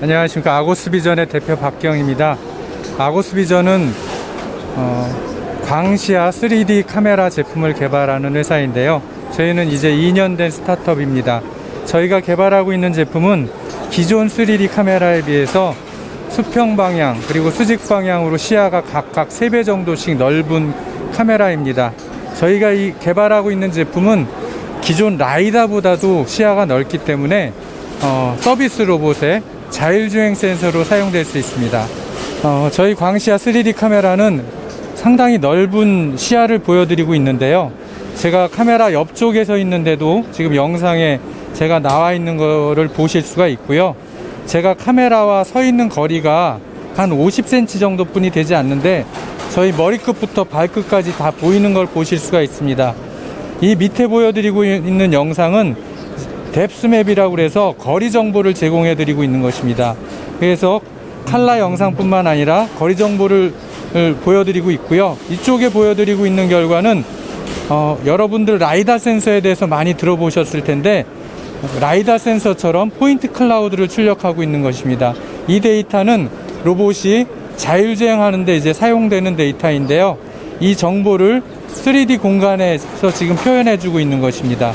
안녕하십니까 아고스비전의 대표 박경입니다. 아고스비전은 어, 광시야 3D 카메라 제품을 개발하는 회사인데요. 저희는 이제 2년 된 스타트업입니다. 저희가 개발하고 있는 제품은 기존 3D 카메라에 비해서 수평 방향 그리고 수직 방향으로 시야가 각각 3배 정도씩 넓은 카메라입니다. 저희가 이 개발하고 있는 제품은 기존 라이다보다도 시야가 넓기 때문에 어, 서비스 로봇에 자율주행 센서로 사용될 수 있습니다. 어, 저희 광시야 3D 카메라는 상당히 넓은 시야를 보여드리고 있는데요. 제가 카메라 옆쪽에 서 있는데도 지금 영상에 제가 나와 있는 거를 보실 수가 있고요. 제가 카메라와 서 있는 거리가 한 50cm 정도뿐이 되지 않는데 저희 머리끝부터 발끝까지 다 보이는 걸 보실 수가 있습니다. 이 밑에 보여드리고 있는 영상은 뎁스맵이라고 그래서 거리 정보를 제공해 드리고 있는 것입니다. 그래서 칼라 영상뿐만 아니라 거리 정보를 을 보여드리고 있고요. 이쪽에 보여드리고 있는 결과는 어, 여러분들 라이다 센서에 대해서 많이 들어보셨을 텐데 라이다 센서처럼 포인트 클라우드를 출력하고 있는 것입니다. 이 데이터는 로봇이 자율주행하는데 이제 사용되는 데이터인데요. 이 정보를 3D 공간에서 지금 표현해주고 있는 것입니다.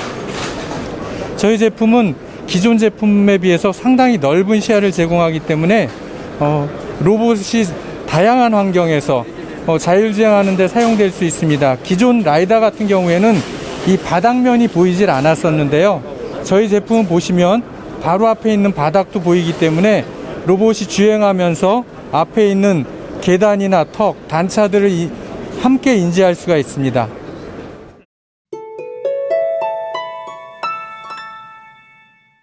저희 제품은 기존 제품에 비해서 상당히 넓은 시야를 제공하기 때문에 어, 로봇이 다양한 환경에서 어, 자율주행하는 데 사용될 수 있습니다. 기존 라이다 같은 경우에는 이 바닥면이 보이질 않았었는데요. 저희 제품은 보시면 바로 앞에 있는 바닥도 보이기 때문에 로봇이 주행하면서 앞에 있는 계단이나 턱, 단차들을 이- 함께 인지할 수가 있습니다.